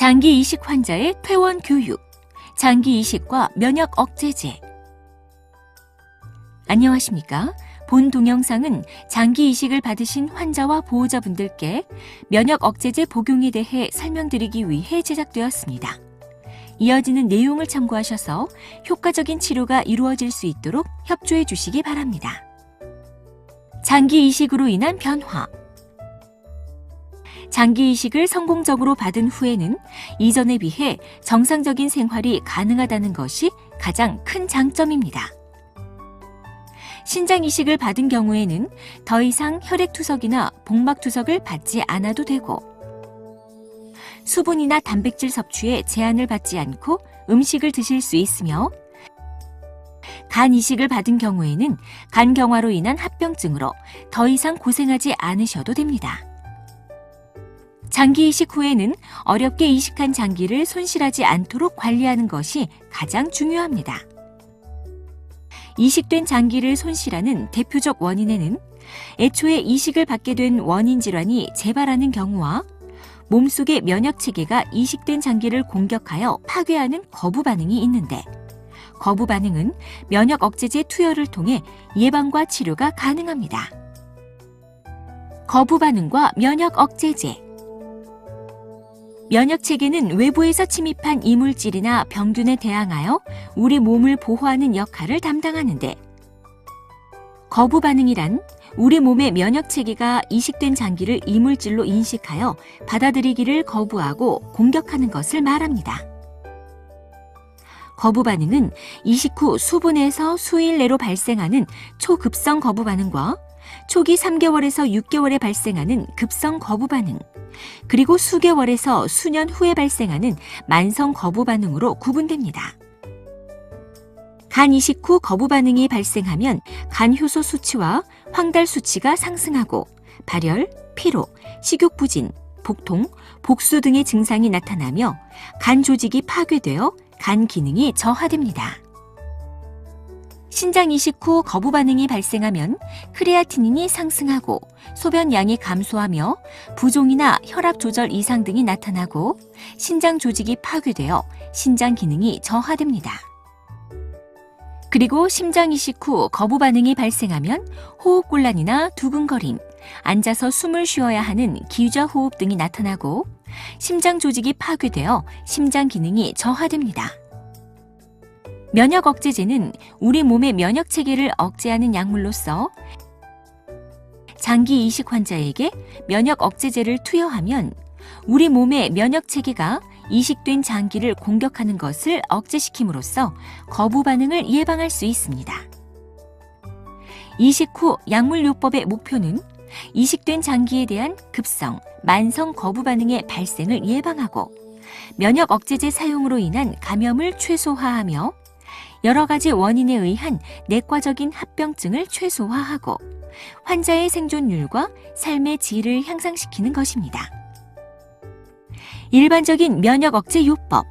장기 이식 환자의 퇴원 교육, 장기 이식과 면역 억제제. 안녕하십니까? 본 동영상은 장기 이식을 받으신 환자와 보호자분들께 면역 억제제 복용에 대해 설명드리기 위해 제작되었습니다. 이어지는 내용을 참고하셔서 효과적인 치료가 이루어질 수 있도록 협조해 주시기 바랍니다. 장기 이식으로 인한 변화. 장기 이식을 성공적으로 받은 후에는 이전에 비해 정상적인 생활이 가능하다는 것이 가장 큰 장점입니다. 신장 이식을 받은 경우에는 더 이상 혈액 투석이나 복막 투석을 받지 않아도 되고 수분이나 단백질 섭취에 제한을 받지 않고 음식을 드실 수 있으며 간 이식을 받은 경우에는 간경화로 인한 합병증으로 더 이상 고생하지 않으셔도 됩니다. 장기 이식 후에는 어렵게 이식한 장기를 손실하지 않도록 관리하는 것이 가장 중요합니다. 이식된 장기를 손실하는 대표적 원인에는 애초에 이식을 받게 된 원인 질환이 재발하는 경우와 몸속의 면역 체계가 이식된 장기를 공격하여 파괴하는 거부 반응이 있는데 거부 반응은 면역 억제제 투여를 통해 예방과 치료가 가능합니다. 거부 반응과 면역 억제제 면역 체계는 외부에서 침입한 이물질이나 병균에 대항하여 우리 몸을 보호하는 역할을 담당하는데 거부 반응이란 우리 몸의 면역 체계가 이식된 장기를 이물질로 인식하여 받아들이기를 거부하고 공격하는 것을 말합니다. 거부 반응은 이식 후 수분에서 수일 내로 발생하는 초급성 거부 반응과 초기 3개월에서 6개월에 발생하는 급성 거부 반응, 그리고 수개월에서 수년 후에 발생하는 만성 거부 반응으로 구분됩니다. 간 이식 후 거부 반응이 발생하면 간 효소 수치와 황달 수치가 상승하고 발열, 피로, 식욕 부진, 복통, 복수 등의 증상이 나타나며 간 조직이 파괴되어 간 기능이 저하됩니다. 신장 이식 후 거부 반응이 발생하면 크레아티닌이 상승하고 소변 양이 감소하며 부종이나 혈압 조절 이상 등이 나타나고 신장 조직이 파괴되어 신장 기능이 저하됩니다. 그리고 심장 이식 후 거부 반응이 발생하면 호흡곤란이나 두근거림, 앉아서 숨을 쉬어야 하는 기좌 호흡 등이 나타나고 심장 조직이 파괴되어 심장 기능이 저하됩니다. 면역 억제제는 우리 몸의 면역 체계를 억제하는 약물로서 장기 이식 환자에게 면역 억제제를 투여하면 우리 몸의 면역 체계가 이식된 장기를 공격하는 것을 억제시킴으로써 거부 반응을 예방할 수 있습니다. 이식 후 약물요법의 목표는 이식된 장기에 대한 급성, 만성 거부 반응의 발생을 예방하고 면역 억제제 사용으로 인한 감염을 최소화하며 여러 가지 원인에 의한 내과적인 합병증을 최소화하고 환자의 생존율과 삶의 질을 향상시키는 것입니다. 일반적인 면역 억제 요법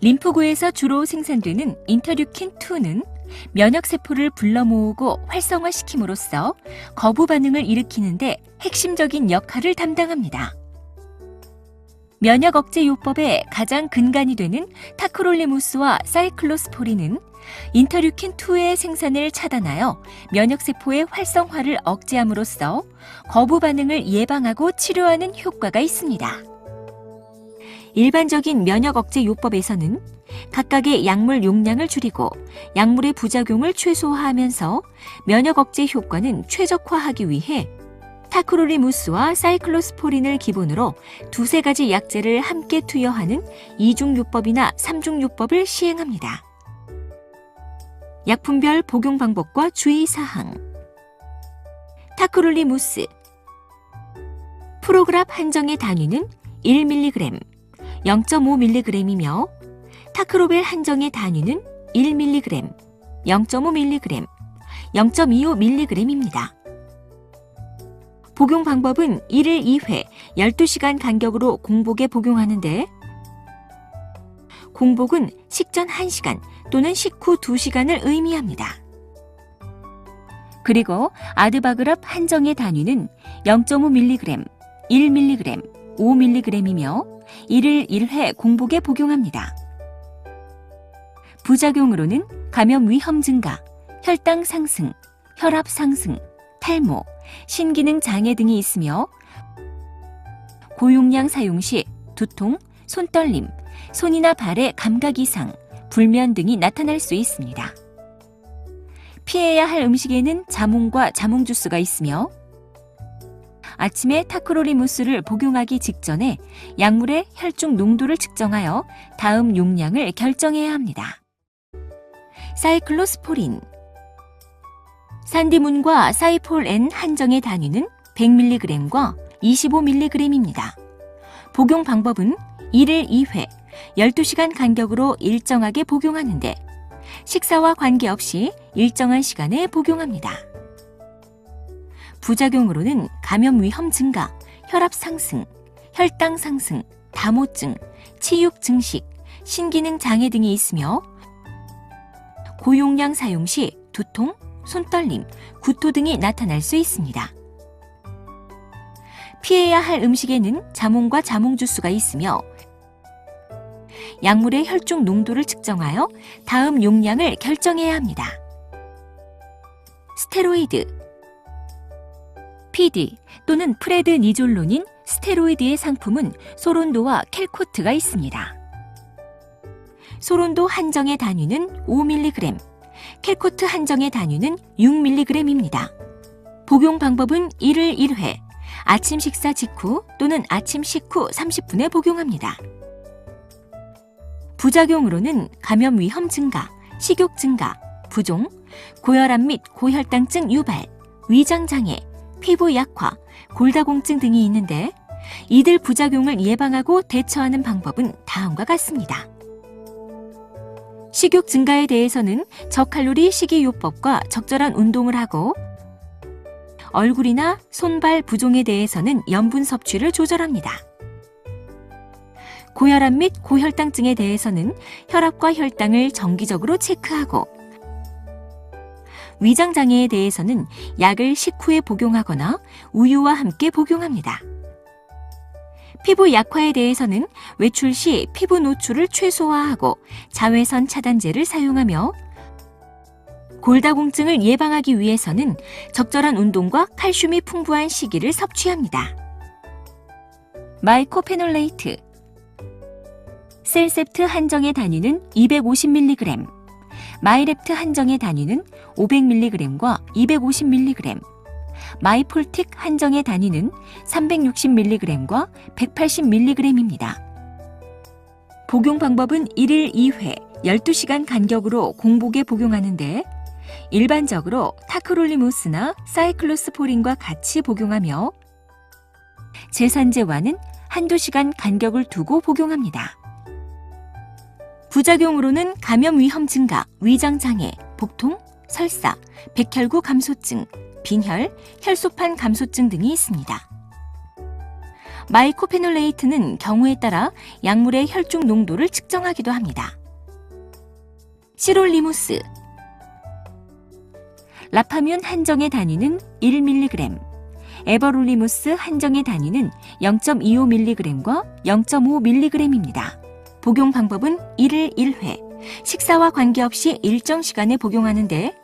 림프구에서 주로 생산되는 인터류킨2는 면역 세포를 불러 모으고 활성화시킴으로써 거부 반응을 일으키는데 핵심적인 역할을 담당합니다. 면역 억제 요법의 가장 근간이 되는 타크롤리무스와 사이클로스포린은 인터류킨2의 생산을 차단하여 면역세포의 활성화를 억제함으로써 거부 반응을 예방하고 치료하는 효과가 있습니다. 일반적인 면역 억제 요법에서는 각각의 약물 용량을 줄이고 약물의 부작용을 최소화하면서 면역 억제 효과는 최적화하기 위해 타크로리무스와 사이클로스포린을 기본으로 두세 가지 약제를 함께 투여하는 이중요법이나 삼중요법을 시행합니다. 약품별 복용 방법과 주의사항 타크롤리무스 프로그랍 한정의 단위는 1mg, 0.5mg이며 타크로벨 한정의 단위는 1mg, 0.5mg, 0.25mg입니다. 복용 방법은 1일 2회 12시간 간격으로 공복에 복용하는데 공복은 식전 1시간 또는 식후 2시간을 의미합니다. 그리고 아드바그랍 한정의 단위는 0.5mg, 1mg, 5mg이며 이를 1회 공복에 복용합니다. 부작용으로는 감염 위험 증가, 혈당 상승, 혈압 상승, 탈모, 신기능 장애 등이 있으며 고용량 사용 시 두통, 손떨림, 손이나 발의 감각 이상, 불면 등이 나타날 수 있습니다. 피해야 할 음식에는 자몽과 자몽 주스가 있으며 아침에 타크로리 무스를 복용하기 직전에 약물의 혈중 농도를 측정하여 다음 용량을 결정해야 합니다. 사이클로스포린 산디문과 사이폴-N 한정의 단위는 100mg과 25mg입니다. 복용 방법은 1일 2회, 12시간 간격으로 일정하게 복용하는데 식사와 관계없이 일정한 시간에 복용합니다. 부작용으로는 감염 위험 증가, 혈압 상승, 혈당 상승, 다모증, 치육 증식, 신기능 장애 등이 있으며 고용량 사용 시 두통, 손떨림, 구토 등이 나타날 수 있습니다. 피해야 할 음식에는 자몽과 자몽 주스가 있으며 약물의 혈중 농도를 측정하여 다음 용량을 결정해야 합니다. 스테로이드 PD 또는 프레드니졸론인 스테로이드의 상품은 소론도와 켈코트가 있습니다. 소론도 한정의 단위는 5mg, 켈코트 한정의 단위는 6mg입니다. 복용 방법은 1일 1회, 아침 식사 직후 또는 아침 식후 30분에 복용합니다. 부작용으로는 감염 위험 증가, 식욕 증가, 부종, 고혈압 및 고혈당증 유발, 위장 장애, 피부 약화, 골다공증 등이 있는데 이들 부작용을 예방하고 대처하는 방법은 다음과 같습니다. 식욕 증가에 대해서는 저칼로리 식이요법과 적절한 운동을 하고 얼굴이나 손발 부종에 대해서는 염분 섭취를 조절합니다. 고혈압 및 고혈당증에 대해서는 혈압과 혈당을 정기적으로 체크하고 위장 장애에 대해서는 약을 식후에 복용하거나 우유와 함께 복용합니다. 피부 약화에 대해서는 외출 시 피부 노출을 최소화하고 자외선 차단제를 사용하며 골다공증을 예방하기 위해서는 적절한 운동과 칼슘이 풍부한 식이를 섭취합니다. 마이코페놀레이트. 셀셉트 한정의 단위는 250mg, 마이랩트 한정의 단위는 500mg과 250mg, 마이폴틱 한정의 단위는 360mg과 180mg입니다. 복용 방법은 1일 2회, 12시간 간격으로 공복에 복용하는데 일반적으로 타크롤리무스나 사이클로스포린과 같이 복용하며 제산제와는 한두 시간 간격을 두고 복용합니다. 부작용으로는 감염 위험 증가, 위장 장애, 복통, 설사, 백혈구 감소증, 빈혈, 혈소판 감소증 등이 있습니다. 마이코페놀레이트는 경우에 따라 약물의 혈중 농도를 측정하기도 합니다. 시롤리무스 라파뮴 한정의 단위는 1mg, 에버롤리무스 한정의 단위는 0.25mg과 0.5mg입니다. 복용 방법은 1일 1회, 식사와 관계없이 일정 시간에 복용하는데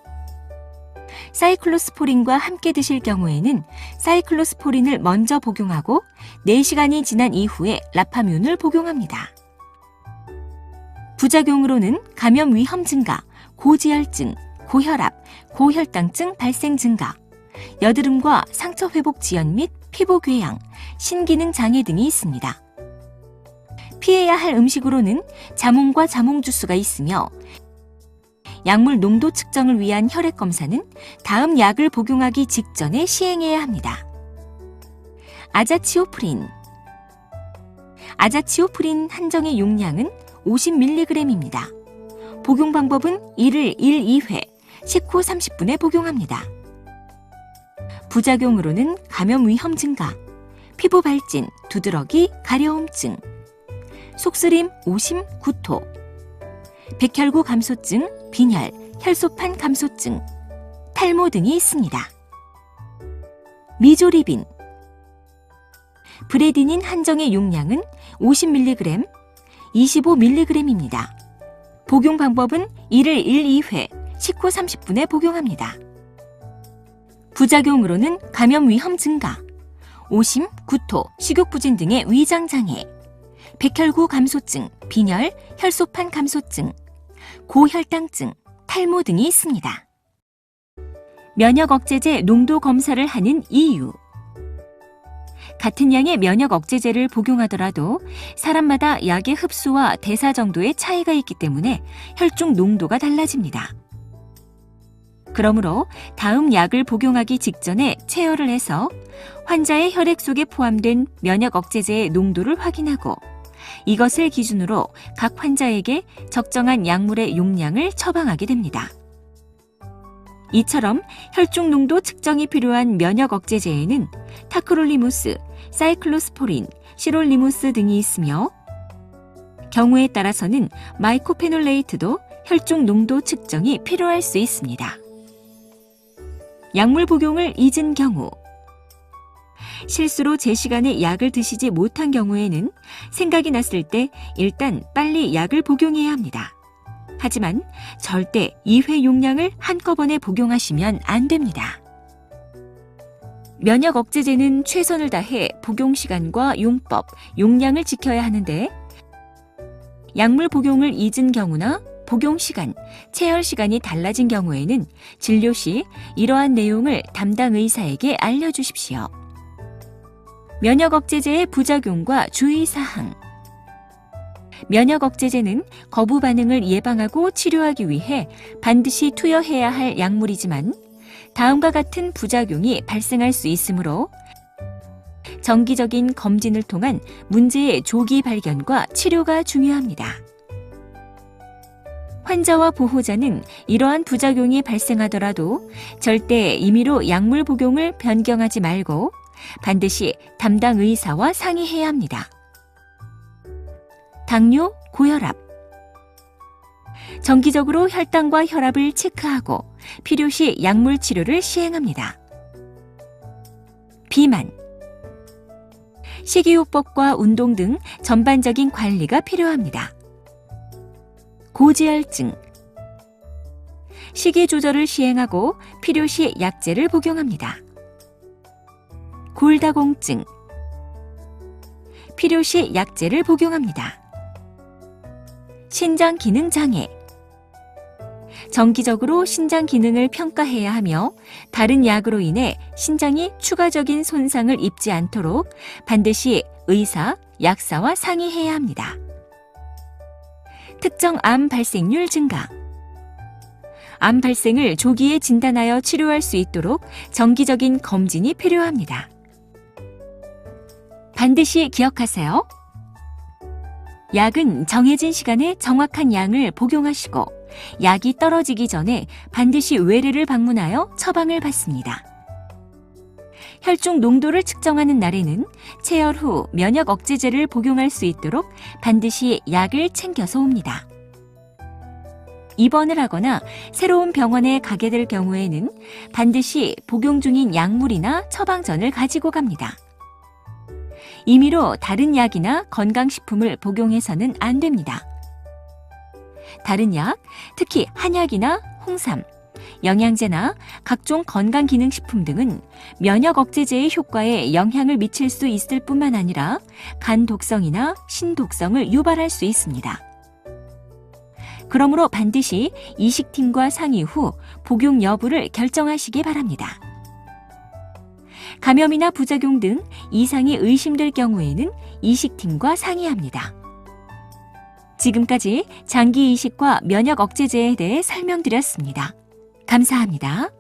사이클로스포린과 함께 드실 경우에는 사이클로스포린을 먼저 복용하고 4시간이 지난 이후에 라파뮴을 복용합니다. 부작용으로는 감염 위험 증가, 고지혈증, 고혈압, 고혈당증 발생 증가, 여드름과 상처 회복 지연 및 피부 궤양, 신기능 장애 등이 있습니다. 피해야 할 음식으로는 자몽과 자몽 주스가 있으며 약물 농도 측정을 위한 혈액 검사는 다음 약을 복용하기 직전에 시행해야 합니다. 아자치오프린 아자치오프린 한정의 용량은 50mg입니다. 복용 방법은 1일 1, 2회, 식후 30분에 복용합니다. 부작용으로는 감염 위험 증가, 피부 발진, 두드러기, 가려움증, 속쓰림, 오심, 구토, 백혈구 감소증, 빈혈, 혈소판 감소증, 탈모 등이 있습니다. 미조리빈 브레디닌 한정의 용량은 50mg, 25mg입니다. 복용 방법은 1을 1, 2회, 식후 30분에 복용합니다. 부작용으로는 감염 위험 증가, 오심, 구토, 식욕부진 등의 위장장애, 백혈구 감소증, 빈혈, 혈소판 감소증, 고혈당증, 탈모 등이 있습니다. 면역 억제제 농도 검사를 하는 이유. 같은 양의 면역 억제제를 복용하더라도 사람마다 약의 흡수와 대사 정도의 차이가 있기 때문에 혈중 농도가 달라집니다. 그러므로 다음 약을 복용하기 직전에 체열을 해서 환자의 혈액 속에 포함된 면역 억제제의 농도를 확인하고 이것을 기준으로 각 환자에게 적정한 약물의 용량을 처방하게 됩니다. 이처럼 혈중 농도 측정이 필요한 면역 억제제에는 타크롤리무스, 사이클로스포린, 시롤리무스 등이 있으며 경우에 따라서는 마이코페놀레이트도 혈중 농도 측정이 필요할 수 있습니다. 약물 복용을 잊은 경우 실수로 제 시간에 약을 드시지 못한 경우에는 생각이 났을 때 일단 빨리 약을 복용해야 합니다. 하지만 절대 2회 용량을 한꺼번에 복용하시면 안 됩니다. 면역 억제제는 최선을 다해 복용 시간과 용법, 용량을 지켜야 하는데 약물 복용을 잊은 경우나 복용 시간, 체열 시간이 달라진 경우에는 진료 시 이러한 내용을 담당 의사에게 알려주십시오. 면역 억제제의 부작용과 주의 사항. 면역 억제제는 거부 반응을 예방하고 치료하기 위해 반드시 투여해야 할 약물이지만 다음과 같은 부작용이 발생할 수 있으므로 정기적인 검진을 통한 문제의 조기 발견과 치료가 중요합니다. 환자와 보호자는 이러한 부작용이 발생하더라도 절대 임의로 약물 복용을 변경하지 말고 반드시 담당 의사와 상의해야 합니다. 당뇨, 고혈압. 정기적으로 혈당과 혈압을 체크하고 필요시 약물 치료를 시행합니다. 비만. 식이요법과 운동 등 전반적인 관리가 필요합니다. 고지혈증. 식이 조절을 시행하고 필요시 약제를 복용합니다. 골다공증. 필요시 약제를 복용합니다. 신장 기능 장애. 정기적으로 신장 기능을 평가해야 하며 다른 약으로 인해 신장이 추가적인 손상을 입지 않도록 반드시 의사, 약사와 상의해야 합니다. 특정 암 발생률 증가. 암 발생을 조기에 진단하여 치료할 수 있도록 정기적인 검진이 필요합니다. 반드시 기억하세요. 약은 정해진 시간에 정확한 양을 복용하시고 약이 떨어지기 전에 반드시 외래를 방문하여 처방을 받습니다. 혈중 농도를 측정하는 날에는 체열 후 면역 억제제를 복용할 수 있도록 반드시 약을 챙겨서 옵니다. 입원을 하거나 새로운 병원에 가게 될 경우에는 반드시 복용 중인 약물이나 처방전을 가지고 갑니다. 임의로 다른 약이나 건강식품을 복용해서는 안 됩니다. 다른 약, 특히 한약이나 홍삼, 영양제나 각종 건강기능식품 등은 면역 억제제의 효과에 영향을 미칠 수 있을 뿐만 아니라 간 독성이나 신독성을 유발할 수 있습니다. 그러므로 반드시 이식팀과 상의 후 복용 여부를 결정하시기 바랍니다. 감염이나 부작용 등 이상이 의심될 경우에는 이식팀과 상의합니다. 지금까지 장기 이식과 면역 억제제에 대해 설명드렸습니다. 감사합니다.